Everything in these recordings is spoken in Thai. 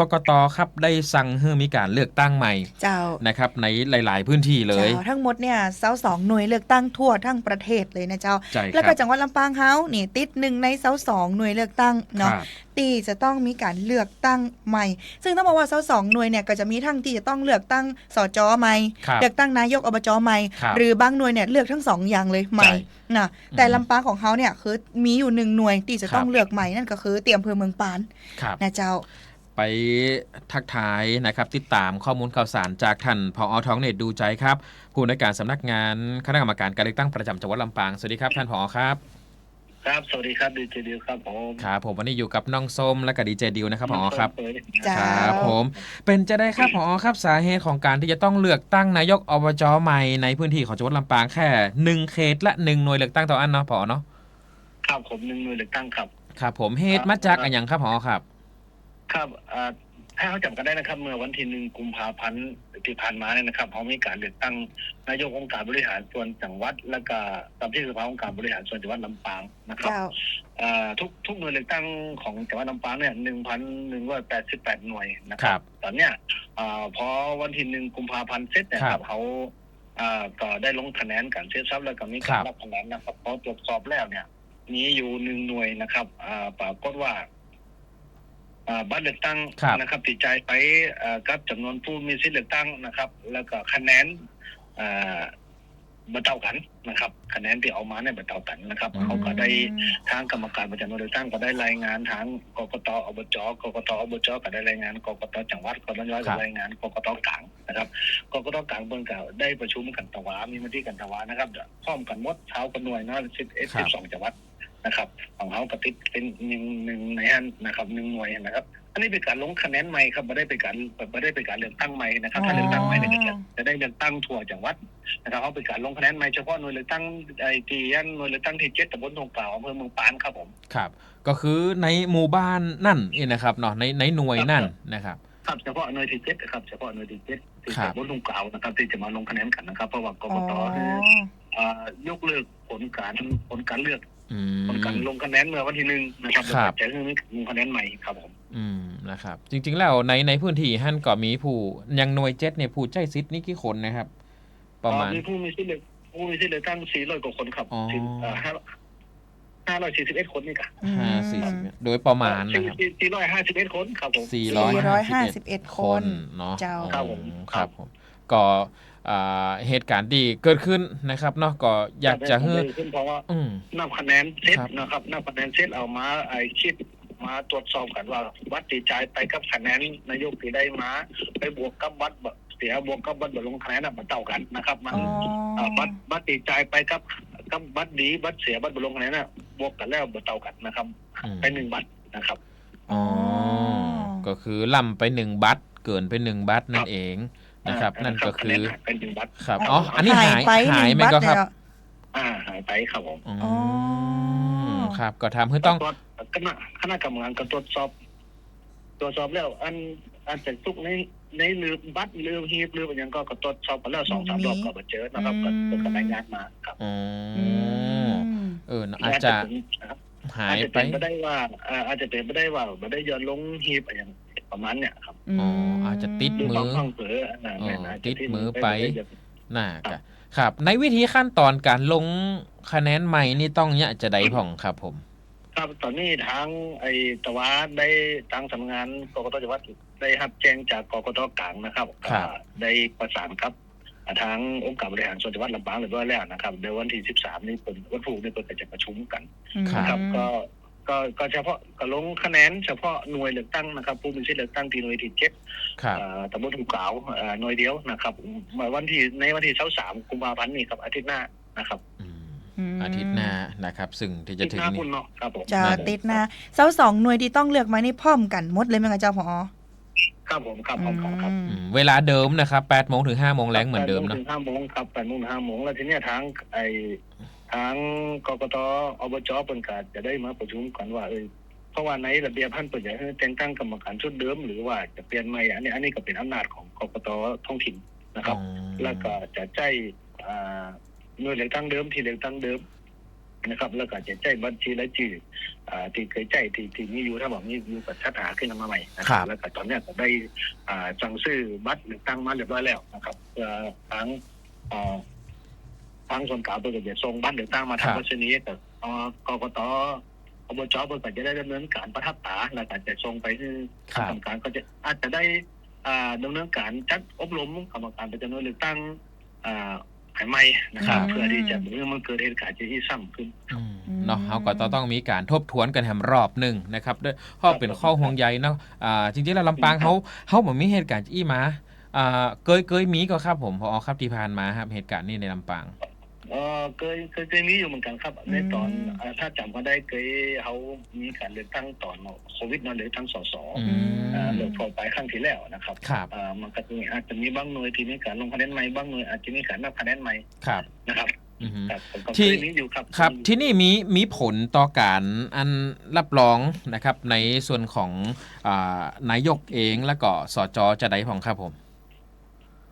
กกตครับได้สั่งให้มีการเลือกตั้งใหม่เจ้านะครับในหลาย ๆ พื้นที่เลยเจ้าทั้งหมดเนี่ยเสาสองหน่วยเลือกตั้งทั่วทั้งประเทศเลยนะเจ้าใช่คแล้วรัก็บจังหวัดลำปางเฮานี่ติดหนึ่งในเสาสองหน่วยเลือกตั้งคเนาะรับที่จะต้องมีการเลือกตั้งใหม่ ซึ่งต้องบอกว่าเสาสองหน่วยเนี่ยก็จะมีทั้งที่จะต้องเลือกตั้งสจใหม่ครับเลือกตั้งนายกอบจใหม่ครับหรือบางหน่วยเนี่ยเลือกทั้งสองอย่างเลยใหม่ใช่นะแต่อืมลำปางของเขาเนี่ยคือมีอยู่หนึ่งหน่วยที่จะต้องครับเลือกใหม่นั่นก็คือเตรียมอำเภอเมืองปานครับนะเจ้า ไปทักทายนะครับติดตามข้อมูลข่าวสารจากท่านผอท้องเนตรดูใจครับผู้ในวยการสำนักงานคณะกรรมการการเลือกตั้งประจำจังหวัดลำปางสวัสดีครับท่านผอครับครับ สวัสดีครับดีเจดิวครับผมครับผมวันนี้อยู่กับน้องส้มและก็ดีเจดิวนะครับผอครับจ้าครับผมเป็นจะได้ครับผอครับสาเหตุของการที่จะต้องเลือกตั้งนายกอบจใหม่ในพื้นที่ของจังหวัดลำปางแค่หนึ่งเขตและหนึ่งหน่วยเลือกตั้งต่ออันเนาะผอเนาะครับผมหนึ่งหน่วยเลือกตั้งครับ ครับผมเหตุมาจากอะไรอย่างครับผอครับ ครับอ่าถ้าเขาจำกันได้นะครับ เมื่อวันที่หนึ่งกุมภาพันธ์ที่ผ่านมาเนี่ยนะครับเขามีการเลือกตั้งนายกองค์การบริหารส่วนจังหวัด และก็สมาชิกสภาองค์การบริหารส่วนจังหวัดลำปางนะครับเจ้า อ่าทุกทุกหน่วยเลือกตั้งของจังหวัดลำปางเนี่ยหนึ่งพันหนึ่งร้อยแปดสิบแปดหน่วยนะคครัรับ บ ตอนเนี้ยอ่าพอวันที่หนึ่งกุมภาพันธ์เสร็จเนี่ยคครัรับบเขาอ่าก็ได้ลงคะแนนกันเสร็จสับแล้วก็มีการครับรับคะแนนนะครับพอตรวจสอบแล้วเนี่ย มีอยู่หนึ่งหน่วยนะครับอ่าปรากฏว่าอ่า บัตรเลือกตั้งครับนะครับติดใจายไปอ่ากับจำนวนผู้มีสิทธิเลือกตั้งนะครับ แล้วก็คะแนนอ่าบ่เท่ากันนะครับ คะแนนที่เอามาเนี่ยบ่เท่ากันนะครับอืมเขาก็ได้ทางกรรมการประจำหน่วยเลือกตั้งก็ได้รายงานทางกกตอบจกกตอบจก็ได้รายงานกกตจังหวัดก็ได้รายงานกกตกลางนะครับกกตกลางเบิ่งก็ได้ประชุมกันตะวามีมติกันตะวานะครับพร้อมกันหมดเช้ากันหน่วยนะสิบเอ็ดครัสิบบสองจังหวัด นะครับของเขากระติดเป็นหนึ่งหนึ่งในอันนะครับหนึ่งหน่วยนะครับ อันนี้เป็นการลงคะแนนใหม่ครับไม่ได้เป็นการไม่ได้เป็นการเลือกตั้งใหม่นะครับถ้าเลือกตั้งใหม่เนี่ยจะจะได้เลือกตั้งทั่วจังหวัดนะครับเขาเป็นการลงคะแนนใหม่เฉพาะหน่วยเลือกตั้งไอ้ที่ยันหน่วยเลือกตั้งที่เจ็ดตำบลตรงเปล่าอำเภอเมืองปานครับผมครับ ก็คือในหมู่บ้านนั่นเองนะครับเนาะในในหน่วยนั่นนะครับครับเฉพาะหน่วยที่เจ็ดนะครับเฉพาะหน่วยที่เจ็ดที่ครับตำบลตรงเปล่านะครับที่จะมาลงคะแนนกันนะครับเพราะว่ากอ๋กอตอ่ายกเลิกผลการผลการเลือกอื ผลการมลงคะแนนเมื่อวันที่หนึ่งนะครับครับจะให้มีลงคะแนนใหม่ครับผมอืมนะครับ จริง ๆ แล้วในในพื้นที่ฮั่นก็มีผู้อยังหน่วยเจ็ดเนี่ยผู้ใจซิดนี่กี่คนนะครับ ประมาณอ่มีผู้มีสิทธิ์เลือกผู้มีสิทธิ์เลือกตั้งสี่ร้อยกว่าคนครับอ๋อห้าห้าร้อยสี่สิบเอ็ดคนนี่ค่ะอืมห้าสี่สิบโดยประมาณนะครับสี่ร้อยห้าสิบเอ็ดคนครับผมสี่ร้อยห้าสิบเอ็ด451คคนนเนาะเจ้าครับผมอ๋อครับผม ก็อ่าเหตุการณ์ที่เกิดขึ้นนะครับเนาะก็อยากจะให้ขึ้นเพราะว่าอืมนับคะแนนเสร็จครับนะครับนับคะแนนเสร็จเอามาไอ้คิดมาตรวจสอบกันว่าวัดตีใจายไปกับคะแนนนายกที่ได้มา ไปบวกกับบัตรบ่เสียบวกกับบัตรบ่ลงคะแนนน่ะมันเท่ากันนะครับ มันอ๋อาบัตรบัตรตีใจายไปกับกับบัตรดีบัตรเสียบัตรบ่ลงคะแนนน่ะบวกกันแล้วบ่เท่ากันนะครับอืมไปหนึ่งบัตรนะครับอ๋อก็คือล่ำไปหนึ่งบัตรเกินไปหนึ่งบัตรนั่นเอง นะครับ นั่นก็คือคะแนนเป็นหนึ่งบัตรครับอ๋ออันนี้หายไปหายนึ่งไหมก็ครับทแล้วอ่าหายไปครับผมอืมอ๋อครับ ก็ทำให้ต้องตรวจคณะคณะกรรมการก็ตรวจสอบตรวจสอบแล้ว อันอันจากทุกในในลืมบัตรลืมฮีบลืมอะไรอย่างก็ก็ตรวจสอบไปแล้วสองสามรอบก็บ่เจอนะครับก็เป็นการรายงานมาครับอ๋ออือมเอออาจจะครับหาอาจยจะไปเป็นไปได้ว่าเอ่ออาจจะเป็นไปได้ว่าไม่ได้ย้อนลงฮีบอะไรอย่างประมาณเนี่ยครับ อ๋ออาจจะติดหรือมืความอคล่องเผลออ่าอ๋ออาจจะติดมือที่ไปด้ย้อนน่าครักะบครับ ในวิธีขั้นตอนการลงคะแนนใหม่นี่ต้องเนี่ยจะได้ผ่องครับผม ครับตอนนี้ทางไอ้ตะวันได้ทางสำนักงานกกตจังหวัดได้รับแจ้งจากกกตกลางนะครับครับอ่าได้ประสานครับอ่าทางองค์การบริหารส่วนจังหวัดลำปางเรียบร้อยแล้วนะครับเดี๋ยววันที่ 13 นี้เป็นวันพุธนี้เปิดจะประชุมกันครับนะครับ ก็ ก็ก็เฉพาะก็ลงคะแนนเฉพาะหน่วยเลือกตั้งนะครับผู้มีสิทธิเลือกตั้งที่หน่วยที่เจ็ดครับอ่าตำบลทุ่งกาวอ่าหน่วยเดียวนะครับเมื่อวันที่ในวันที่23กุมภาพันธ์นี้ครับอาทิตย์หน้านะครับอืมมอาทิตย์หน้านะครับ ซึ่งที่จะถึงหน้านี้คุณเนาะครับผมจะนั่นติดนะเสาสองหน่วยที่ต้องเลือกมานี่พร้อมกันหมดเลยไหมคะเจ้าพอครับผมครับผมครับครับอือืมมเวลาเดิมนะครับ8โมงถึง5โมงแรงเหมือนเดิมแปเนาะโงถึงห้าโมงครับแปดโมงถึงห้าโมงแล้วทีเนี้ยทางไอ ทางกกตอบจเปินกาจะได้มาประชุมกันว่าเออเพราะว่าในระเบียบพันเปิดจะให้แต่งตั้งกรรมการชุดเดิม หรือว่าจะเปลี่ยนใหม่อันนี้อันนี้ก็เป็นอำนาจของกกตท้องถิ่นนะครับอ๋อแล้วก็จะใจอ่าหน่วยเลือกตั้งเดิมที่เลือกตั้งเดิมนะครับ แล้วก็จะแจ้งบัญชีรายชื่ออ่าที่เคยแจ้งที่ที่มีอยู่ถ้าบอกมีอยู่กับชัดหาขึ้นมาใหม่นะคครัรับบแล้วก็ตอนเนี้ยก็ได้อ่าสั่งซื้อบัตรเลือกตั้งมาเรียบร้อยแล้วนะครับเพื่อทั้งอ่า ทางส่วนกลางเพื่อจะส่งบัตรเลือกตั้งมาทางครับบัญชีนี้แต่อ่ากกตอบจเพื่อก็จะได้ดำเนินการประทับตาแล้วก็จะส่งไปที่ครัทางบกรรมการก็จะอาจจะได้อ่าดำเนินการจัดอบรมกรรมการประจำหน่วยเลือกตั้งอ่าหายใหม่นะครับครับ เพื่อที่จะเมื่อมันเกิดเหตุการณ์ที่ซ้ำขึ้นอืมเนาะเขาก็ต้องมีการทบทวนกันแหมรอบหนึ่งนะครับด้วยข้อเป็นข้อห่วงใยเนาะอ่าจริงๆแล้วลำปางเขาเขาเหมือนมีเหตุการณ์จี้มาอ่าเกยเกยมีก็ครับผมพอครับที่ผ่านมาครับเหตุการณ์นี้ในลำปาง เออเคยเคยเคยมีอยู่เหมือนกันครับ ในตอนอืมอ่าถ้าจำก็ได้เคยเขามีการเลือกตั้งตอนโควิดเนอะหรือตั้งสสอืม อ่าเลือกพอไปครั้งที่แล้วนะครับครับอ่ามันก็จะมีอาจจะมีบางหน่วยที่มีการลงคะแนนใหม่บางหน่วยอาจจะมีการนับคะแนนใหม่ครับนะครับอือฮึ ครับผมก็ที่เคยมีอยู่ครับ ครับที่นี่มีมีผลต่อการอันรับรองนะครับในส่วนของอานายกเองแล้วก็สจจะได้ของครับผม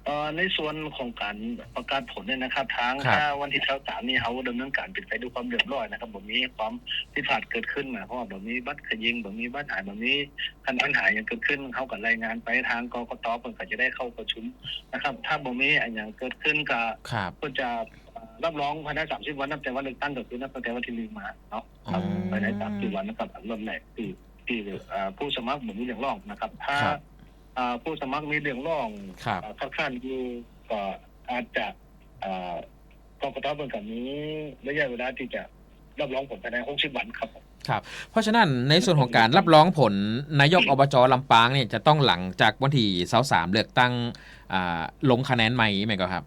เอ่อในส่วนของการประกาศผลเนี่ยนะครับทางครับ ถ้าวันที่เท่าสามนี่เขาดำเนินการเป็นไปด้วยความเรียบร้อยนะครับแบบนี้ความผิดพลาดเกิดขึ้นนะเพราะว่าแบบนี้บัตรขยิงแบบนี้บัตรหายแบบนี้คันปัญหายังเกิดขึ้นเขากับรายงานไปทางกกตเพื่อก็จะได้เข้าประชุมนะครับ ถ้าแบบนี้อันอย่างเกิดขึ้นก็ครับก็จะรับรองภายในสามสิบวันนับแต่วันเลือกตั้งก็คือนับตั้งแต่วันที่หนึ่งมาเนาะ อ๋อ ภายในสามสิบวันนะครับเริ่มแรกที่ที่เอ่อผู้สมัครแบบนี้เรื่องร้องนะครับ ถ้าครับเอ่อ ผู้สมัครมีเรื่องร้องครับเอ่อคัดค้านอยู่ก็อาจจะเอ่อกกตเบิ่งกับนี้ระยะเวลาที่จะรับรองผลภายใน60วันครับผมเพราะฉะนั้นในส่วนของการรับรองผลนายกอบจลำปางเนี่ยจะต้องหลังจากวันที่สามเลือกตั้งอ่าลงคะแนนใหม่ไหมก็ครับ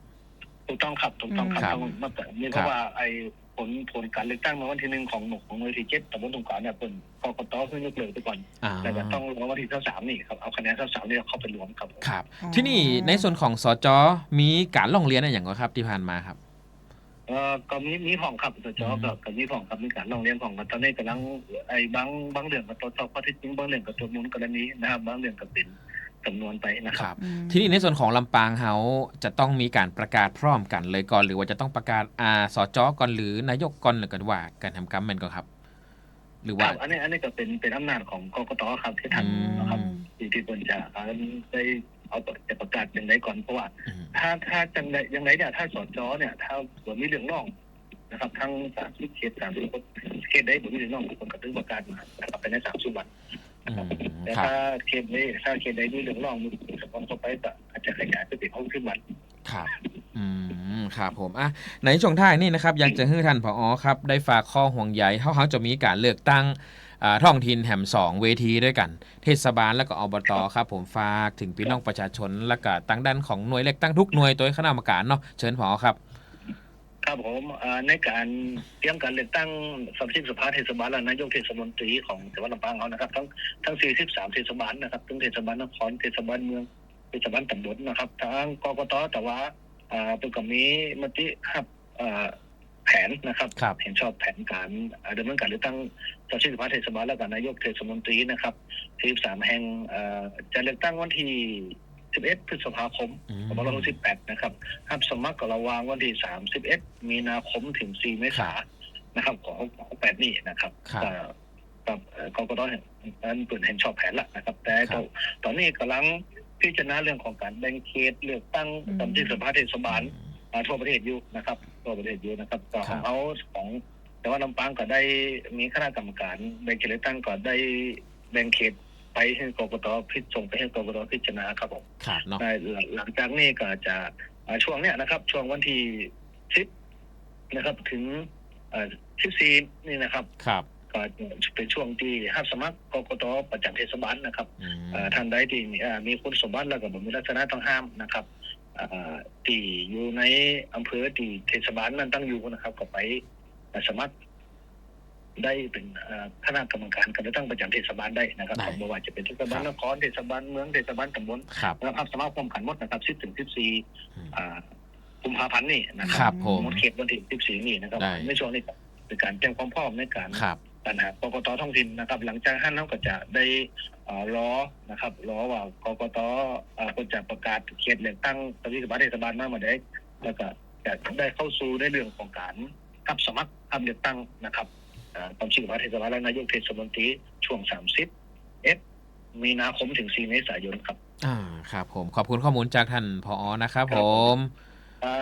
ถูกต้องครับถูกต้องครับครับต้องมาแต่นี่เพครัราะบว่าไอ้ ผลผลการเลือกตั้งในวันที่หนึ่งของหน่วยของหน่วยที่เจ็ดตำบลตรงกลางเนี่ยเป็นกกตเพิ่งยกเลิกไปก่อนอ่าแต่จะต้องรอวันที่เท่าสามนี่ครับเอาคะแนนเท่าสามนี่เข้าไปรวมครับผมครับอ๋อที่นี่ในส่วนของสจมีการลงเรียนอะไรอย่างก็ครับที่ผ่านมาครับเอ่อก็มีมีของครับแต่จออืมก็ก็มีของครับมีการลองเรียนของกันตอนนี้กำลังไอ้บางบางเรื่องก็ตรวจสอบข้อเท็จจริงบางเรื่องก็ตรวจมูลกรณีนะครับบางเรื่องก็เป็น จำนวนไปนะคครับรับอืมที่นี่ในส่วนของลำปางเฮาจะต้องมีการประกาศพร้อมกันเลยก่อน หรือว่าจะต้องประกาศอาสจก่อนหรือนายกก่อนหรือกันว่าการทำกรรมแมันก็ครับ หรือคว่ารับอันนี้อันนี้ก็เป็นเป็นอำนาจของกกตครับที่อืทำมนะครับที่ที่ควรจะอ่าได้เอาจะประกาศอย่างไรก่อนเพราะว่าอืมถ้าถ้าจังไรอย่างไรเนี่ยถ้าสจเนี่ย ถ้าเกิดมีเรื่องร้องนะครับทั้งสามสิบเขตสามสิบเขตได้ผมมีเรื่องร้องทุกคนก็ถึงประกาศมานะครับภายในสามสิบวันอืม แต่ครับถ้าเขตนี้ถ้าเขตใดมีเรื่องร้องมีสปอนเข้าไปก็อาจจะขยายไปเป็นห้องขึ้นวันครับอืมครับผมอะในช่วงท้ายนี่นะครับอยากจะให้ท่านผอครับ ได้ฝากข้อห่วงใยเขาเขาจะมีการเลือกตั้งอ่าท้องถิ่นแห่มสองเวทีด้วยกัน เทศบาลแล้วก็อบตครับ ผมฝากถึงพี่น้องประชาชนและก็ตั้งด้านของหน่วยเลือกตั้งทุกหน่วยโดยคณะกรรมการเนาะเชิญผอครับ ครับผมอ่าในการเตรียมการเลือกตั้งสมาชิกสภาเทศบาลและนายกเทศมนตรีของจังหวัดลำปางเขานะครับ ทั้งทั้ง 43 เทศบาลนะครับทั้งเทศบาลนครเทศบาลเมืองเทศบาลตำบลนะครับทางกกตแต่ว่าอ่าเป็นกับมีมติครับอ่าแผนนะครับครับเห็นชอบแผนการอ่าดำเนินการเลือกตั้งสมาชิกสภาเทศบาลและก็นายกเทศมนตรีนะครับ 43 แห่งอ่าจะเลือกตั้งวันที่ 11 พฤษภาคมอืม2568 นะครับครับสมัครก็ระหวางวันที่ 31 มีนาคมถึง 4 เมษายนนะครับของของแปดนี้นะครับครับก็กับเอ่อกกตเห็นอันเปิดเห็นชอบแผนละนะครับ แต่ครัก็บตอนนี้กำลังพิจารณาเรื่องของการแบ่งเขตเลือกตั้งสมาชิกสภาเทศบาลอ่าทั่วประเทศอยู่นะครับทั่วประเทศอยู่นะครับก็ของเขาของแต่ว่าลำปางก็ได้มีคณะกรรมการแบ่งเขตเลือกตั้งก็ได้แบ่งเขต ไปให้กกตพิจส่งไปให้กกตพิจารณาครับผมครับเนาะได้หลังหลังจากนี้ก็จะอ่าช่วงเนี้ยนะครับ ช่วงวันที่สิบนะครับ ถึงสิบสี่นี่นะครับ ครับก็เป็นช่วงที่ห้ามสมัครกกตประจำเทศบาลนะครับอืมอ่าท่านใดที่มีอ่ามีคุณสมบัติแล้วก็บ่มีลักษณะต้องห้ามนะครับอ่าที่อยู่ในอำเภอที่เทศบาลนั้นตั้งอยู่นะครับ ก็ไปอ่าสมัคร ได้เป็นอ่าคณะกรรมการการเลือกตั้งประจำเทศบาลได้นะครับไม่ว่าจะเป็นเทศบาลนครเทศบาลเมืองเทศบาลตำบลครับ นะครับสมาคมขันหมดนะครับ10ถึงอืม 14อ่ากุมภาพันธ์นี่นะคครัรับบผม หมดเขตวันที่14นี่นะครับได้ ในช่วงนี้ก็เป็นการเตรียมความพร้อมในการ ครับ ปัญหากกตท้องถิ่นนะครับ หลังจากท่านเราก็จะได้อ่ารอนะครับรอว่ากกตอ่าก็จะประกาศเขตเลือกตั้งสมาชิกสภาเทศบาลมาเมื่อใดแล้วก็จะได้เข้าสู่ในเรื่องของการรับสมัครห้ามเลือกตั้งนะครับอ่า ความจริงว่าเทศบาลและนายกเทศมนตรีช่วง 30 เอมีนาคมถึง 4 เมษายนครับ อ่า ครับผม ขอบคุณข้อมูลจากท่านพอนะครับคผรับผม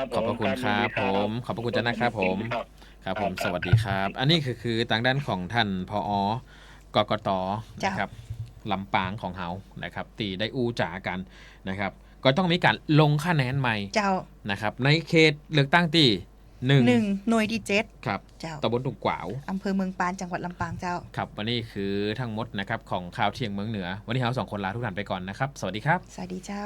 มขอบพระคุณครับผม ขอบพระคุณเจ้านะครับผม ครับครับผมครับสวัสดีครับ อันนี้คือคือทางด้านของท่านพอกกตจ้ะนะครับลำปางของเฮานะครับ ตีได้อู้จ๋ากันนะครับ ก็ต้องมีการลงคะแนนใหม่ เจ้า นะครับ ในเขตเลือกตั้งที่ หนึ่งหนึ่งหน่วยที่เจ็ดครับเจ้าตำบลตุงกวาวอำเภอเมืองปานจังหวัดลำปางเจ้า ครับ วันนี้คือทั้งหมดนะครับของข่าวเที่ยงเมืองเหนือ วันนี้เราสองคนลาทุกท่านไปก่อนนะครับ สวัสดีครับ สวัสดีเจ้า